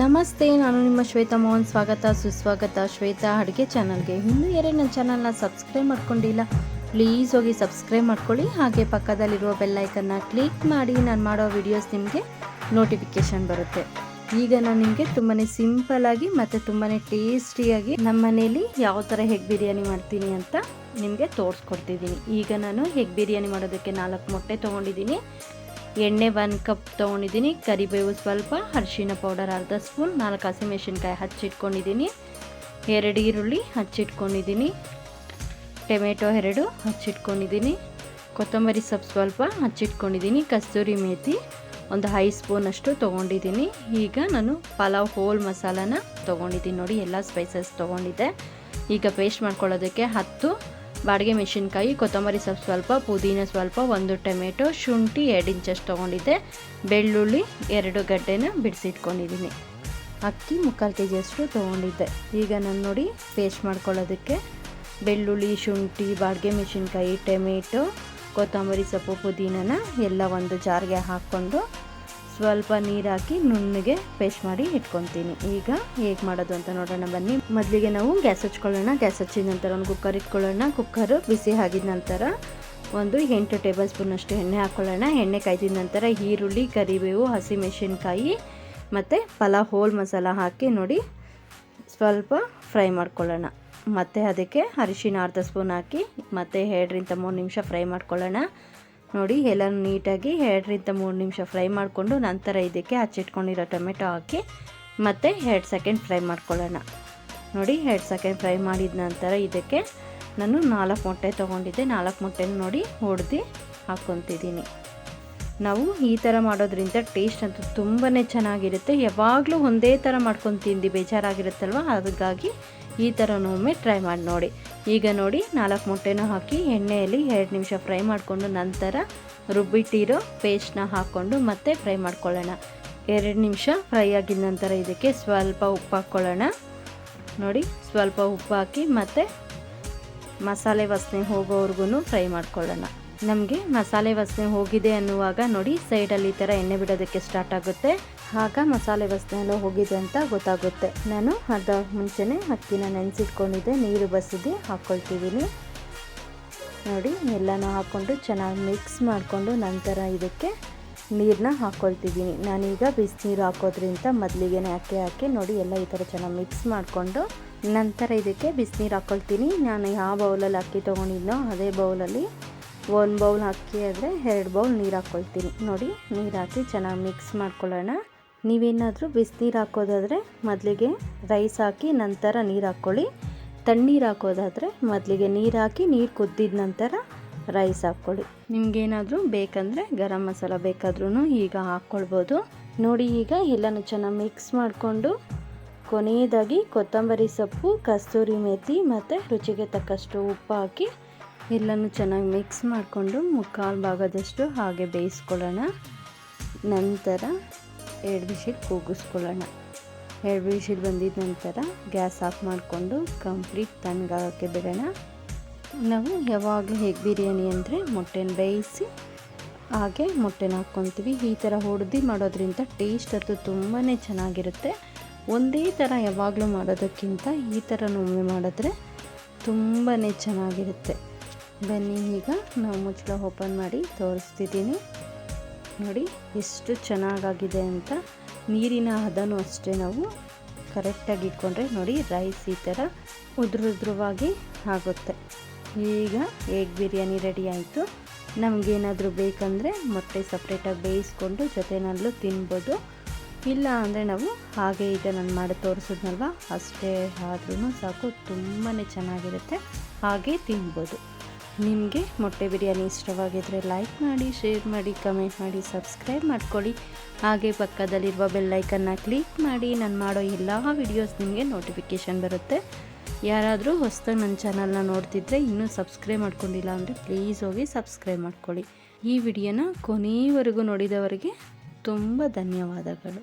ನಮಸ್ತೆ, ನಾನು ನಿಮ್ಮ ಶ್ವೇತಾ ಮೋಹನ್. ಸ್ವಾಗತ, ಸುಸ್ವಾಗತ ಶ್ವೇತಾ ಅಡುಗೆ ಚಾನಲ್ಗೆ. ಇನ್ನೂ ಯಾರೇ ನನ್ನ ಚಾನಲ್ನ ಸಬ್ಸ್ಕ್ರೈಬ್ ಮಾಡ್ಕೊಂಡಿಲ್ಲ, ಪ್ಲೀಸ್ ಹೋಗಿ ಸಬ್ಸ್ಕ್ರೈಬ್ ಮಾಡ್ಕೊಳ್ಳಿ. ಹಾಗೆ ಪಕ್ಕದಲ್ಲಿರುವ ಬೆಲ್ಲೈಕನ್ನ ಕ್ಲಿಕ್ ಮಾಡಿ, ನಾನು ಮಾಡೋ ವಿಡಿಯೋಸ್ ನಿಮಗೆ ನೋಟಿಫಿಕೇಷನ್ ಬರುತ್ತೆ. ಈಗ ನಾನು ನಿಮಗೆ ತುಂಬಾ ಸಿಂಪಲ್ಲಾಗಿ ಮತ್ತು ತುಂಬಾ ಟೇಸ್ಟಿಯಾಗಿ ನಮ್ಮ ಮನೇಲಿ ಯಾವ ಥರ ಹೆಗ್ ಬಿರಿಯಾನಿ ಮಾಡ್ತೀನಿ ಅಂತ ನಿಮಗೆ ತೋರಿಸ್ಕೊಡ್ತಿದ್ದೀನಿ. ಈಗ ನಾನು ಹೆಗ್ ಬಿರಿಯಾನಿ ಮಾಡೋದಕ್ಕೆ ನಾಲ್ಕು ಮೊಟ್ಟೆ ತೊಗೊಂಡಿದ್ದೀನಿ. ಎಣ್ಣೆ ಒಂದು ಕಪ್ ತೊಗೊಂಡಿದ್ದೀನಿ, ಕರಿಬೇವು ಸ್ವಲ್ಪ ಅರಿಶಿಣ ಪೌಡರ್ ಅರ್ಧ ಸ್ಪೂನ್ ನಾಲ್ಕು ಹಸಿಮೆಣಸಿನ್ಕಾಯಿ ಹಚ್ಚಿಟ್ಕೊಂಡಿದ್ದೀನಿ, ಎರಡು ಈರುಳ್ಳಿ ಹಚ್ಚಿಟ್ಕೊಂಡಿದ್ದೀನಿ, ಟೊಮೆಟೊ ಎರಡು ಹಚ್ಚಿಟ್ಕೊಂಡಿದ್ದೀನಿ, ಕೊತ್ತಂಬರಿ ಸೊಪ್ಪು ಸ್ವಲ್ಪ ಹಚ್ಚಿಟ್ಕೊಂಡಿದ್ದೀನಿ, ಕಸ್ತೂರಿ ಮೇಥಿ ಒಂದು ಐ ಸ್ಪೂನಷ್ಟು ತೊಗೊಂಡಿದ್ದೀನಿ. ಈಗ ನಾನು ಪಲಾವ್ ಹೋಲ್ ಮಸಾಲಾನ ತೊಗೊಂಡಿದ್ದೀನಿ ನೋಡಿ, ಎಲ್ಲ ಸ್ಪೈಸಸ್ ತೊಗೊಂಡಿದ್ದೆ. ಈಗ ಪೇಸ್ಟ್ ಮಾಡ್ಕೊಳ್ಳೋದಕ್ಕೆ ಹತ್ತು ಬಾಡಿಗೆ ಮೆಣಸಿನ್ಕಾಯಿ, ಕೊತ್ತಂಬರಿ ಸೊಪ್ಪು ಸ್ವಲ್ಪ, ಪುದೀನ ಸ್ವಲ್ಪ, ಒಂದು ಟೊಮೆಟೊ, ಶುಂಠಿ ಎರಡು ಇಂಚಷ್ಟು ತೊಗೊಂಡಿದ್ದೆ. ಬೆಳ್ಳುಳ್ಳಿ ಎರಡು ಗಡ್ಡೆನ ಬಿಡಿಸಿಟ್ಕೊಂಡಿದ್ದೀನಿ. ಅಕ್ಕಿ ಮುಕ್ಕಾಲು ಕೆ ಜಿಯಷ್ಟು ತೊಗೊಂಡಿದ್ದೆ. ಈಗ ನಾನು ನೋಡಿ ಪೇಸ್ಟ್ ಮಾಡ್ಕೊಳ್ಳೋದಕ್ಕೆ. ಬೆಳ್ಳುಳ್ಳಿ, ಶುಂಠಿ, ಬಾಡಿಗೆ ಮೆಣಸಿನ್ಕಾಯಿ, ಟೊಮೆಟೊ, ಕೊತ್ತಂಬರಿ ಸೊಪ್ಪು, ಪುದೀನನ ಎಲ್ಲ ಒಂದು ಜಾರ್ಗೆ ಹಾಕ್ಕೊಂಡು ಸ್ವಲ್ಪ ನೀರು ಹಾಕಿ ನುಣ್ಣಗೆ ಪೇಸ್ಟ್ ಮಾಡಿ ಇಟ್ಕೊತೀನಿ. ಈಗ ಹೇಗೆ ಮಾಡೋದು ಅಂತ ನೋಡೋಣ ಬನ್ನಿ. ಮೊದಲಿಗೆ ನಾವು ಗ್ಯಾಸ್ ಹಚ್ಕೊಳ್ಳೋಣ. ಗ್ಯಾಸ್ ಹಚ್ಚಿದ ನಂತರ ಒಂದು ಕುಕ್ಕರ್ ಇಟ್ಕೊಳ್ಳೋಣ. ಕುಕ್ಕರು ಬಿಸಿ ಆಗಿದ ನಂತರ ಒಂದು ಎಂಟು ಟೇಬಲ್ ಸ್ಪೂನಷ್ಟು ಎಣ್ಣೆ ಹಾಕ್ಕೊಳ್ಳೋಣ ಎಣ್ಣೆ ಕಾಯ್ದಿದ ನಂತರ ಈರುಳ್ಳಿ, ಕರಿಬೇವು ಹಸಿಮೆಣಸಿನ್ಕಾಯಿ ಮತ್ತು ಪಲಾವ್ ಹೋಲ್ ಮಸಾಲ ಹಾಕಿ ನೋಡಿ ಸ್ವಲ್ಪ ಫ್ರೈ ಮಾಡ್ಕೊಳ್ಳೋಣ. ಮತ್ತು ಅದಕ್ಕೆ ಅರಿಶಿನ ಅರ್ಧ ಸ್ಪೂನ್ ಹಾಕಿ ಮತ್ತು ಎರಡರಿಂದ ಮೂರು ನಿಮಿಷ ಫ್ರೈ ಮಾಡ್ಕೊಳ್ಳೋಣ. ನೋಡಿ ಎಲ್ಲ ನೀಟಾಗಿ ಎರಡರಿಂದ ಮೂರು ನಿಮಿಷ ಫ್ರೈ ಮಾಡಿಕೊಂಡು ನಂತರ ಇದಕ್ಕೆ ಹಚ್ಚಿಟ್ಕೊಂಡಿರೋ ಟೊಮೆಟೊ ಹಾಕಿ, ಮತ್ತು ಎರಡು ಸೆಕೆಂಡ್ ಫ್ರೈ ಮಾಡ್ಕೊಳ್ಳೋಣ. ನೋಡಿ, ಎರಡು ಸೆಕೆಂಡ್ ಫ್ರೈ ಮಾಡಿದ ನಂತರ ಇದಕ್ಕೆ ನಾನು ನಾಲ್ಕು ಮೊಟ್ಟೆ ತೊಗೊಂಡಿದ್ದೆ. ನಾಲ್ಕು ಮೊಟ್ಟೆನ ನೋಡಿ ಹೊಡೆದು ಹಾಕ್ಕೊತಿದ್ದೀನಿ. ನಾವು ಈ ಥರ ಮಾಡೋದ್ರಿಂದ ಟೇಸ್ಟ್ ಅಂತೂ ತುಂಬಾ ಚೆನ್ನಾಗಿರುತ್ತೆ. ಯಾವಾಗಲೂ ಒಂದೇ ಥರ ಮಾಡ್ಕೊಂಡು ತಿಂದು ಬೇಜಾರಾಗಿರುತ್ತಲ್ವ? ಹಾಗಾಗಿ ಈ ಥರನೊಮ್ಮೆ ಟ್ರೈ ಮಾಡಿ ನೋಡಿ. ಈಗ ನೋಡಿ, ನಾಲ್ಕು ಮೊಟ್ಟೆನ ಹಾಕಿ ಎಣ್ಣೆಯಲ್ಲಿ ಎರಡು ನಿಮಿಷ ಫ್ರೈ ಮಾಡಿಕೊಂಡು ನಂತರ ರುಬ್ಬಿಟ್ಟಿರೋ ಪೇಸ್ಟ್ನ ಹಾಕ್ಕೊಂಡು ಮತ್ತೆ ಫ್ರೈ ಮಾಡ್ಕೊಳ್ಳೋಣ. ಎರಡು ನಿಮಿಷ ಫ್ರೈ ಆಗಿದ ನಂತರ ಇದಕ್ಕೆ ಸ್ವಲ್ಪ ಉಪ್ಪು ಹಾಕ್ಕೊಳ್ಳೋಣ. ನೋಡಿ, ಸ್ವಲ್ಪ ಉಪ್ಪು ಹಾಕಿ ಮತ್ತು ಮಸಾಲೆ ವಾಸನೆ ಹೋಗೋವರೆಗೂ ಫ್ರೈ ಮಾಡ್ಕೊಳ್ಳೋಣ. ನಮಗೆ ಮಸಾಲೆ ವಾಸನೆ ಹೋಗಿದೆ ಅನ್ನುವಾಗ ನೋಡಿ ಸೈಡಲ್ಲಿ ಈ ಥರ ಎಣ್ಣೆ ಬಿಡೋದಕ್ಕೆ ಸ್ಟಾರ್ಟ್ ಆಗುತ್ತೆ. ಆಗ ಮಸಾಲೆ ವಾಸನೆ ಎಲ್ಲ ಹೋಗಿದೆ ಅಂತ ಗೊತ್ತಾಗುತ್ತೆ. ನಾನು ಅದ ಮುಂಚೆನೇ ಅಕ್ಕಿನ ನೆನೆಸಿಟ್ಕೊಂಡಿದ್ದೆ, ನೀರು ಬಸಿದು ಹಾಕ್ಕೊಳ್ತಿದ್ದೀನಿ ನೋಡಿ, ಎಲ್ಲನೂ ಹಾಕ್ಕೊಂಡು ಚೆನ್ನಾಗಿ ಮಿಕ್ಸ್ ಮಾಡಿಕೊಂಡು ನಂತರ ಇದಕ್ಕೆ ನೀರನ್ನ ಹಾಕ್ಕೊಳ್ತಿದ್ದೀನಿ ನಾನೀಗ ಬಿಸಿನೀರು ಹಾಕೋದ್ರಿಂದ ಮೊದಲಿಗೆ ಅಕ್ಕಿ ಹಾಕಿ ನೋಡಿ ಎಲ್ಲ ಈ ಥರ ಚೆನ್ನಾಗಿ ಮಿಕ್ಸ್ ಮಾಡಿಕೊಂಡು ನಂತರ ಇದಕ್ಕೆ ಬಿಸಿನೀರು ಹಾಕ್ಕೊಳ್ತೀನಿ ನಾನು ಯಾವ ಬೌಲಲ್ಲಿ ಅಕ್ಕಿ ತೊಗೊಂಡಿದ್ನೋ ಅದೇ ಬೌಲಲ್ಲಿ ಒಂದು ಬೌಲ್ ಅಕ್ಕಿ ಆದರೆ ಎರಡು ಬೌಲ್ ನೀರು ಹಾಕ್ಕೊಳ್ತೀನಿ. ನೋಡಿ, ನೀರು ಹಾಕಿ ಚೆನ್ನಾಗಿ ಮಿಕ್ಸ್ ಮಾಡ್ಕೊಳ್ಳೋಣ. ನೀವೇನಾದರೂ ಬಿಸಿನೀರು ಹಾಕೋದಾದರೆ ಮೊದಲಿಗೆ ರೈಸ್ ಹಾಕಿ ನಂತರ ನೀರು ಹಾಕ್ಕೊಳ್ಳಿ. ತಣ್ಣೀರು ಹಾಕೋದಾದರೆ ಮೊದಲಿಗೆ ನೀರು ಹಾಕಿ ನೀರು ಕುದ್ದಿದ ನಂತರ ರೈಸ್ ಹಾಕ್ಕೊಳ್ಳಿ. ನಿಮಗೇನಾದರೂ ಬೇಕಂದರೆ ಗರಂ ಮಸಾಲ ಬೇಕಾದ್ರೂ ಈಗ ಹಾಕ್ಕೊಳ್ಬೋದು. ನೋಡಿ, ಈಗ ಎಲ್ಲನೂ ಚೆನ್ನಾಗಿ ಮಿಕ್ಸ್ ಮಾಡಿಕೊಂಡು ಕೊನೆಯದಾಗಿ ಕೊತ್ತಂಬರಿ ಸೊಪ್ಪು, ಕಸ್ತೂರಿ ಮೇಥಿ ಮತ್ತು ರುಚಿಗೆ ತಕ್ಕಷ್ಟು ಉಪ್ಪು ಹಾಕಿ ಎಲ್ಲನೂ ಚೆನ್ನಾಗಿ ಮಿಕ್ಸ್ ಮಾಡಿಕೊಂಡು ಮುಕ್ಕಾಲು ಭಾಗದಷ್ಟು ಹಾಗೆ ಬೇಯಿಸ್ಕೊಳ್ಳೋಣ. ನಂತರ ಎರಡು ವಿಷಿಲ್ ಕೂಗಿಸ್ಕೊಳ್ಳೋಣ. ಎರಡು ವಿಷಿಲ್ ಬಂದಿದ ನಂತರ ಗ್ಯಾಸ್ ಆಫ್ ಮಾಡಿಕೊಂಡು ಕಂಪ್ಲೀಟ್ ತಣ್ಣಗಾಗೋಕ್ಕೆ ಬಿಡೋಣ. ನಾವು ಯಾವಾಗಲೂ ಹೇಗೆ ಬಿರಿಯಾನಿ ಅಂದರೆ ಮೊಟ್ಟೆನ ಬೇಯಿಸಿ ಹಾಗೆ ಮೊಟ್ಟೆನ ಹಾಕ್ಕೊತೀವಿ. ಈ ಥರ ಹೊಡೆದು ಮಾಡೋದ್ರಿಂದ ಟೇಸ್ಟ್ ಅದು ತುಂಬಾ ಚೆನ್ನಾಗಿರುತ್ತೆ. ಒಂದೇ ಥರ ಯಾವಾಗಲೂ ಮಾಡೋದಕ್ಕಿಂತ ಈ ಥರ ಒಮ್ಮೆ ಮಾಡಿದ್ರೆ ತುಂಬಾ ಚೆನ್ನಾಗಿರುತ್ತೆ. ಬನ್ನಿ ಈಗ ನಾವು ಮುಚ್ಚಳ ಓಪನ್ ಮಾಡಿ ತೋರಿಸ್ತಿದ್ದೀನಿ. ನೋಡಿ ಎಷ್ಟು ಚೆನ್ನಾಗಾಗಿದೆ ಅಂತ. ನೀರಿನ ಹದನೂ ಅಷ್ಟೇ ನಾವು ಕರೆಕ್ಟಾಗಿ ಇಟ್ಕೊಂಡ್ರೆ ನೋಡಿ ರೈಸ್ ಈ ಥರ ಉದ್ರುದ್ರವಾಗಿ ಆಗುತ್ತೆ. ಈಗ ಎಗ್ ಬಿರಿಯಾನಿ ರೆಡಿ ಆಯಿತು. ನಮಗೇನಾದರೂ ಬೇಕಂದರೆ ಮೊಟ್ಟೆ ಸಪ್ರೇಟಾಗಿ ಬೇಯಿಸ್ಕೊಂಡು ಜೊತೆನಲ್ಲೂ ತಿನ್ಬೋದು. ಇಲ್ಲ ಅಂದರೆ ನಾವು ಹಾಗೆ ಈಗ ನಾನು ಮಾಡಿ ತೋರಿಸಿದ್ನಲ್ವ? ಅಷ್ಟೇ ಆದ್ರೂ ಸಾಕು ತುಂಬಾ ಚೆನ್ನಾಗಿರುತ್ತೆ. ಹಾಗೆ ತಿನ್ಬೋದು. ನಿಮಗೆ ಮೊಟ್ಟೆ ಬಿರಿಯಾನಿ ಇಷ್ಟವಾಗಿದ್ದರೆ ಲೈಕ್ ಮಾಡಿ ಶೇರ್ ಮಾಡಿ ಕಮೆಂಟ್ ಮಾಡಿ ಸಬ್ಸ್ಕ್ರೈಬ್ ಮಾಡ್ಕೊಳ್ಳಿ. ಹಾಗೆ ಪಕ್ಕದಲ್ಲಿರುವ ಬೆಲ್ಲೈಕನ್ನ ಕ್ಲಿಕ್ ಮಾಡಿ, ನಾನು ಮಾಡೋ ಎಲ್ಲ ವಿಡಿಯೋಸ್ ನಿಮಗೆ ನೋಟಿಫಿಕೇಷನ್ ಬರುತ್ತೆ. ಯಾರಾದರೂ ಹೊಸದಾಗಿ ನನ್ನ ಚಾನಲ್ನ ನೋಡ್ತಿದ್ರೆ ಇನ್ನೂ ಸಬ್ಸ್ಕ್ರೈಬ್ ಮಾಡ್ಕೊಂಡಿಲ್ಲ ಅಂದರೆ ಪ್ಲೀಸ್ ಹೋಗಿ ಸಬ್ಸ್ಕ್ರೈಬ್ ಮಾಡ್ಕೊಳ್ಳಿ. ಈ ವಿಡಿಯೋನ ಕೊನೆಯವರೆಗೂ ನೋಡಿದವರಿಗೆ ತುಂಬ ಧನ್ಯವಾದಗಳು.